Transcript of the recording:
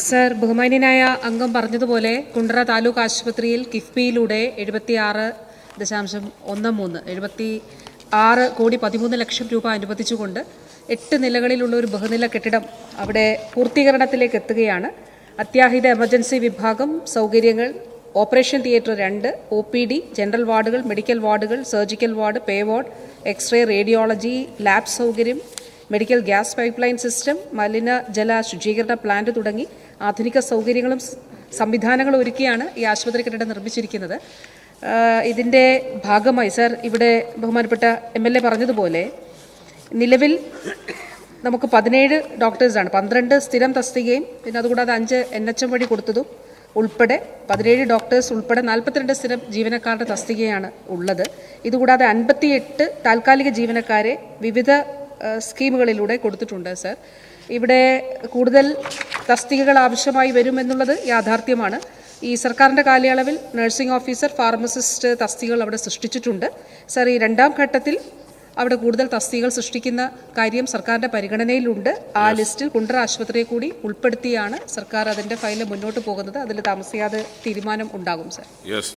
Sir ബഹുമാന്യനായ അംഗം പറഞ്ഞതുപോലെ കുണ്ടറ താലൂക്ക് ആശുപത്രിയിൽ കിഫ്ബിയിലൂടെ എഴുപത്തിയാറ് ദശാംശം ഒന്ന് മൂന്ന് എഴുപത്തി ആറ് കോടി പതിമൂന്ന് ലക്ഷം രൂപ അനുവദിച്ചുകൊണ്ട് എട്ട് നിലകളിലുള്ള ഒരു ബഹുനില കെട്ടിടം അവിടെ പൂർത്തീകരണത്തിലേക്ക് എത്തുകയാണ്. അത്യാഹിത എമർജൻസി വിഭാഗം സൗകര്യങ്ങൾ ഓപ്പറേഷൻ തിയേറ്റർ രണ്ട് ഒ പി ഡി ജനറൽ വാർഡുകൾ മെഡിക്കൽ വാർഡുകൾ surgical ward pay ward X ray radiology lab സൗകര്യം medical gas pipe line system മലിനജല ശുചീകരണ പ്ലാന്റ് തുടങ്ങി ആധുനിക സൗകര്യങ്ങളും സംവിധാനങ്ങളും ഒരുക്കിയാണ് ഈ ആശുപത്രി കെട്ടിടം നിർമ്മിച്ചിരിക്കുന്നത്. ഇതിന്റെ ഭാഗമായി സർ ഇവിടെ ബഹുമാനപ്പെട്ട എം എൽ എ പറഞ്ഞതുപോലെ നിലവിൽ നമുക്ക് പതിനേഴ് ഡോക്ടേഴ്സാണ് പന്ത്രണ്ട് സ്ഥിരം തസ്തികയും പിന്നെ അതുകൂടാതെ അഞ്ച് എൻ എച്ച് എം വഴി കൊടുത്തതും ഉൾപ്പെടെ പതിനേഴ് ഡോക്ടേഴ്സ് ഉൾപ്പെടെ നാൽപ്പത്തിരണ്ട് സ്ഥിരം ജീവനക്കാരുടെ തസ്തികയാണ് ഉള്ളത്. ഇതുകൂടാതെ അൻപത്തിയെട്ട് താൽക്കാലിക ജീവനക്കാരെ വിവിധ സ്കീമുകളിലൂടെ കൊടുത്തിട്ടുണ്ട് സർ. ഇവിടെ കൂടുതൽ തസ്തികകൾ ആവശ്യമായി വരുമെന്നുള്ളത് യാഥാർത്ഥ്യമാണ്. ഈ സർക്കാരിന്റെ കാലയളവിൽ നഴ്സിംഗ് ഓഫീസർ ഫാർമസിസ്റ്റ് തസ്തികകൾ അവിടെ സൃഷ്ടിച്ചിട്ടുണ്ട്. സർ ഈ രണ്ടാം ഘട്ടത്തിൽ അവിടെ കൂടുതൽ തസ്തികകൾ സൃഷ്ടിക്കുന്ന കാര്യം സർക്കാരിന്റെ പരിഗണനയിലുണ്ട്. ആ ലിസ്റ്റിൽ കുണ്ടറ ആശുപത്രിയെ കൂടി ഉൾപ്പെടുത്തിയാണ് സർക്കാർ അതിന്റെ ഫയൽ മുന്നോട്ട് പോകുന്നത്. അതിൽ താമസിയാതെ തീരുമാനം ഉണ്ടാകും സർ. യെസ്